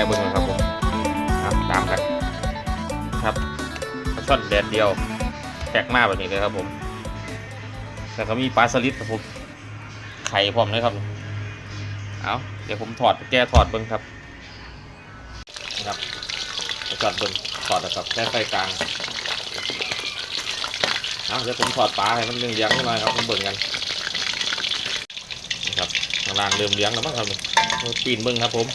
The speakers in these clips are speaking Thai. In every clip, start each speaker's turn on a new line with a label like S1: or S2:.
S1: ะเบิ่งนะครับผมครับตามกันครับปลาช่อนแดดเดียวแตกมากแบบนี้เลยครับผมแต่ก็มีปลาสลิดครับผมไข่พร้อมเลยครับเอาเดี๋ยวผมถอดแกะถอดเบิ่งครับนะครับปลาช่อนเบิ่งถอดนะครับแค่ไฟกลางเอาเดี๋ยวผมถอดปลาให้มันเลี้ยงๆหน่อยครับผมเบิ่งกันนะครับข้างล่างเริ่มเลี้ยงแล้วมั้งครับปีนเบิ่งครับผม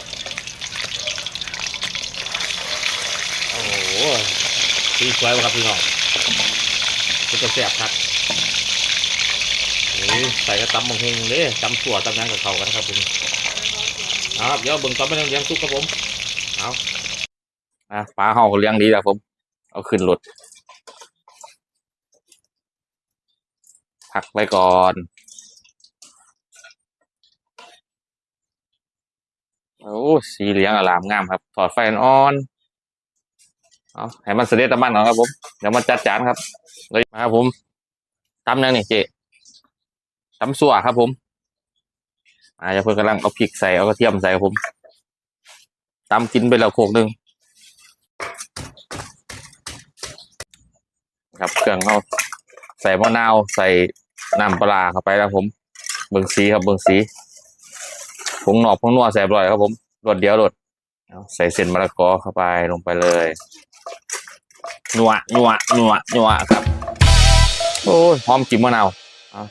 S1: โอ้โห สีสวยมากครับพี่น้องก็จะแซบครับนี่ใส่กระตำบังเฮงเลยตำถั่วตำยังกับเขากันครับผมเอาครับเดี๋ยวเบิ่งตอนไม่ต้องเลี้ยงซุกครับผมเอาอะปลาห่าก็เลี้ยงดีครับผม เอาขึ้นรถพักไว้ก่อนโอ้สีเหลืองอลามงามครับถอดไฟอ่อน เอาให้มันเสด็จน้ำมันก่อนครับผม เดี๋ยวมันจัดจานครับเลยมาครับผมตำยังนี่เจตำสัวครับผมอาจะเพิ่งกำลังเอาพริกใส่เอากระเทียมใส่ครับผมตำกินไปแล้วโขกหนึ่งครับเครื่องเขาใส่มะนาวใส่น้ำปลาเข้าไปแล้วผม เบิ่งสีครับเบิ่งสีผงหนอกผงนัวแสบร่อยครับผมรสเดียวรสเอาใส่เส้นมะละกอเข้าไปลงไปเลย นัวนัวนัวนัวครับ โอ้ยหอมจิ้มมะนาวเอา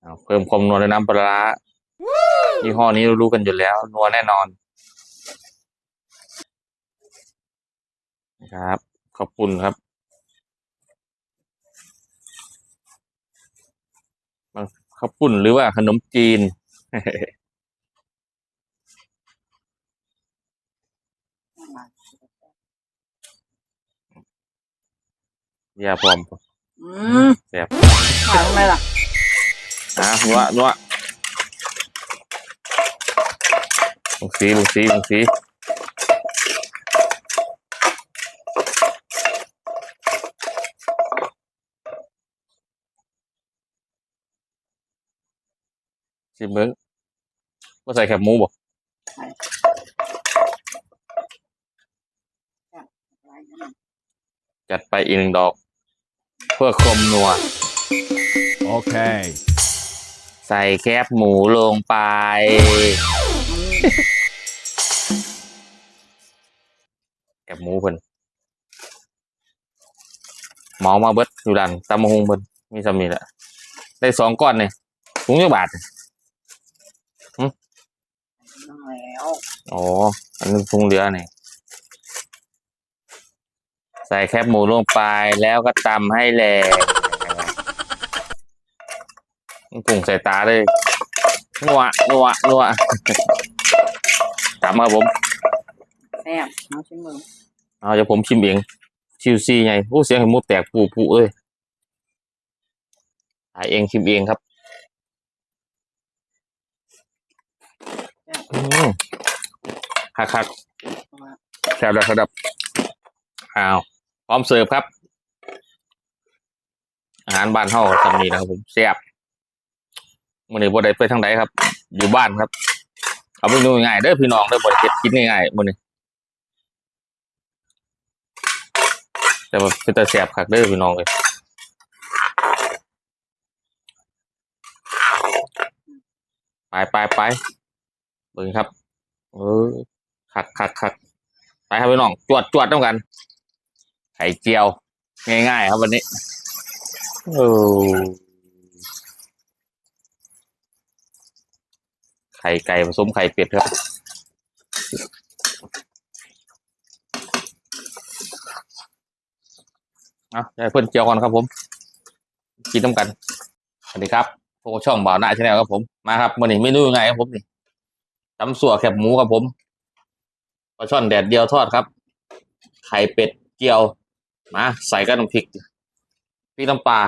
S1: เอาเพิ่มความนัวด้วยน้ำปลาร้ายี่ห้อนี้รู้ๆกันอยู่แล้ว นัวแน่นอนนะครับ ขอบคุณครับข้าวปุ้นหรือว่าขนมจีน ยาพร้อม
S2: อืม
S1: แซ่บ
S2: ขายทำไมล่ะ
S1: อะนัวนัวบุงสีบุงสีบุงสีสิเบิ้งว่าใส่แคบหมูบ่จัดไปอีกหนึ่งดอกเพื่อคมนัว
S3: Okay.
S1: ใส่แคบหมูลงไป แคบหมูเพิ่นเหมามาเบิดอยู่ดันตำมะฮงเพิ่นมีสามีแหละได้สองก้อนเนี่ยถุงเยอะบาท
S2: ต้องแล้ว
S1: อ๋อ อันนี้ถุงเหลือนี่ ใส่แคบหมูลงไปแล้วก็ตำให้แหลกผงใส่ตาเลยนัวนัวนัวตำครับผม
S2: แซ่บน้องชิมมือ
S1: เอาเดี๋ยวผมชิมเองชิวซีไงโอ้เสียงเห็นมูแตกปูปูเอ้ยถ่ายเองชิมเองครับอืมคักคักๆแซ่บแล้วครับอ้าว พร้อมเสิร์ฟครับ อาหารบ้านเฮาทำนี้นะครับผมแซ่บมือนี้บ่ได้ไปทางใดครับ อยู่บ้านครับ เอาไปดูง่ายๆเด้อพี่น้องเด้อบดเฮ็ดกินง่ายๆมือนี้แต่ว่าเป็นตาแสบคักเด้อพี่น้องเลยไปไปไปเบิ่งครับ เออคักคักคักไปครับพี่น้อง จวดจวดต้องกัน ไข่เจียว ง่ายๆครับวันนี้โอ้ไข่ไก่ผสมไข่เป็ดครับเอาได้เพื่อนเจียวก่อนครับผมกินน้ำกันสวัสดีครับโทรช่องบ่าวหน้าชาแนลครับผมมาครับวันนี้เมนูยังไงครับผมนี่ตำสัวแคบหมูครับผมปลาช่อนแดดเดียวทอดครับ ไข่เป็ดเจียว มาใส่กับน้ำพริกพริกน้ำปลา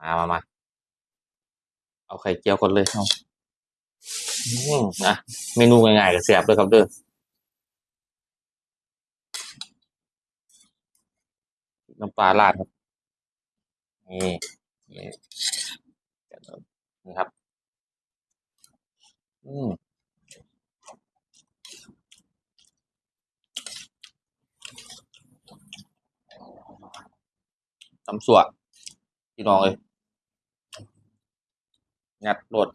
S1: มามามาเอาไข่เจียวก่อนเลยเอาอืมนะเมนูง่ายๆกับเสียบเลยครับเด้อน้ำปลาราดครับนี่นี่นี่ครับ อืม ตำสัวพี่น้องเลยงัดโหลด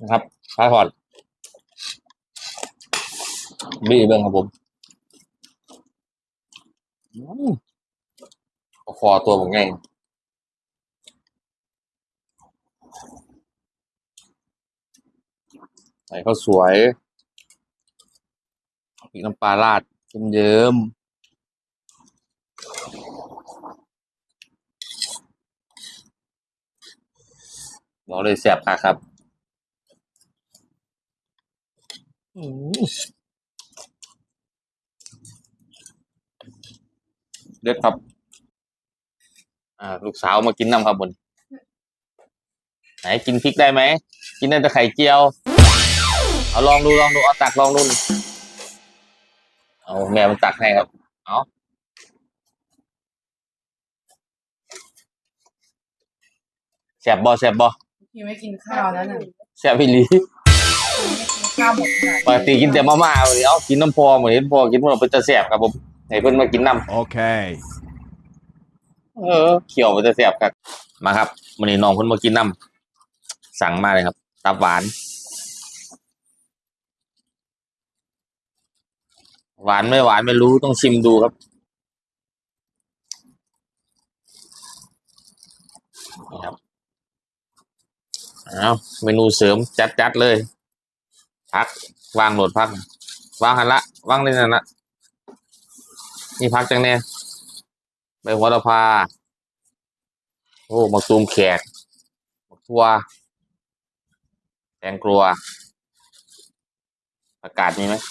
S1: นะครับพาพอดบี้เบิ้งครับผมอืมคอตัวผมไงใส่ข้าวสวยพริกน้ำปลาราด เยิ้มๆบอกเลยแซ่บค่ะครับเด็ดครับ อ่า ลูกสาวมากินน้ำครับบนไหนกินพริกได้ไหม กินได้แต่ไข่เจียว เอาลองดูลองดู เอาตักลองดู เอาแม่มันตักให้ครับ เอาแสบบอแสบบอ
S2: พี่ไม่กินข้าวแล้วน่ะ
S1: แสบพี่ลี
S2: พี่ไม่กินข้าวหมดขนาด
S1: ปกติกินแต่มาม่าวันนี้เอากินน้ำพอเหมือนเห็นพอกินพวกเราเป็นจะแสบครับผมให้เพิ่นมากินน้ำ
S3: Okay.
S1: เออเขียวมันจะเสียบครับ มาครับวันนี้น้องเพิ่นมากินน้ำสั่งมาเลยครับตับหวาน หวานไม่หวานไม่รู้ต้องชิมดูครับนี่ครับเอาเมนูเสริมจัดๆเลย พักวางโหลดพักวางหันละวางในนั่นละนี่พักจังเนี่ยใบโหัวละพาโอ้มาตูมแขกมาทั่วแตงกลัวประกาศมีไหมอะ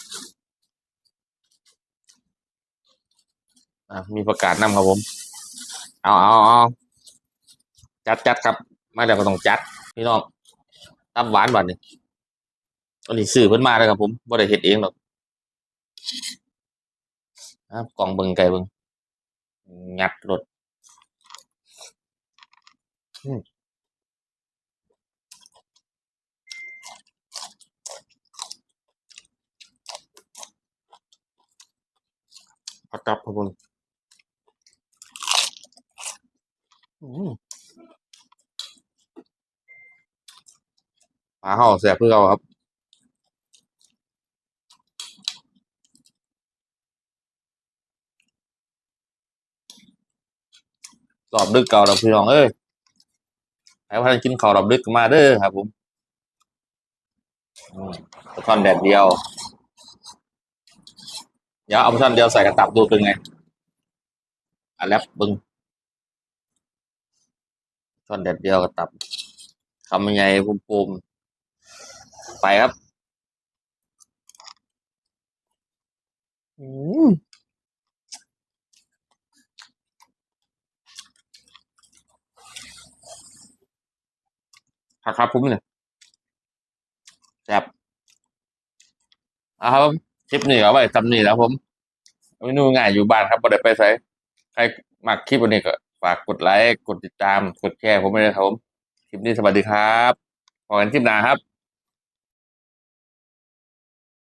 S1: มีประกาศนำครับผม เอาเอาเอาจัดจัดครับ มาเดี๋ยวก็ต้องจัด พี่น้องตับหวานหวานนี่อันนี้ซื้อเพิ่นมาเลยครับผมบ่ได้เฮ็ดเองหรอกอะกล่องเบิ่งไก่เบิ่งงัดรถผักกับครับผมอืม ปลาห่อแสบเพื่อเราครับรอบดึกเก่าเราพี่น้องเอ้ยใครว่าจะกินข้าวรอบดึกมาเด้อครับ ผมอืมกระท่อนแดดเดียว เดี๋ยวเอาไปท่อนเดียวใส่กระตับดูเป็นไงอะแลบบึง ท่อนแดดเดียวกระตับทำยังไงปุ่มๆไปครับอืมครับครับผมเนี่ยแซ่บอะครับคลิปนี้เอาไว้ทำนี่แล้วผมเมนูง่ายอยู่บ้านครับบ่ได้ไปใส่ใครมักคลิปวันนี้ก็ ฝากกดไลค์ กดติดตาม กดแชร์ผมไปเลยครับผม คลิปนี้สวัสดีครับพอกันคลิปหน้าครับ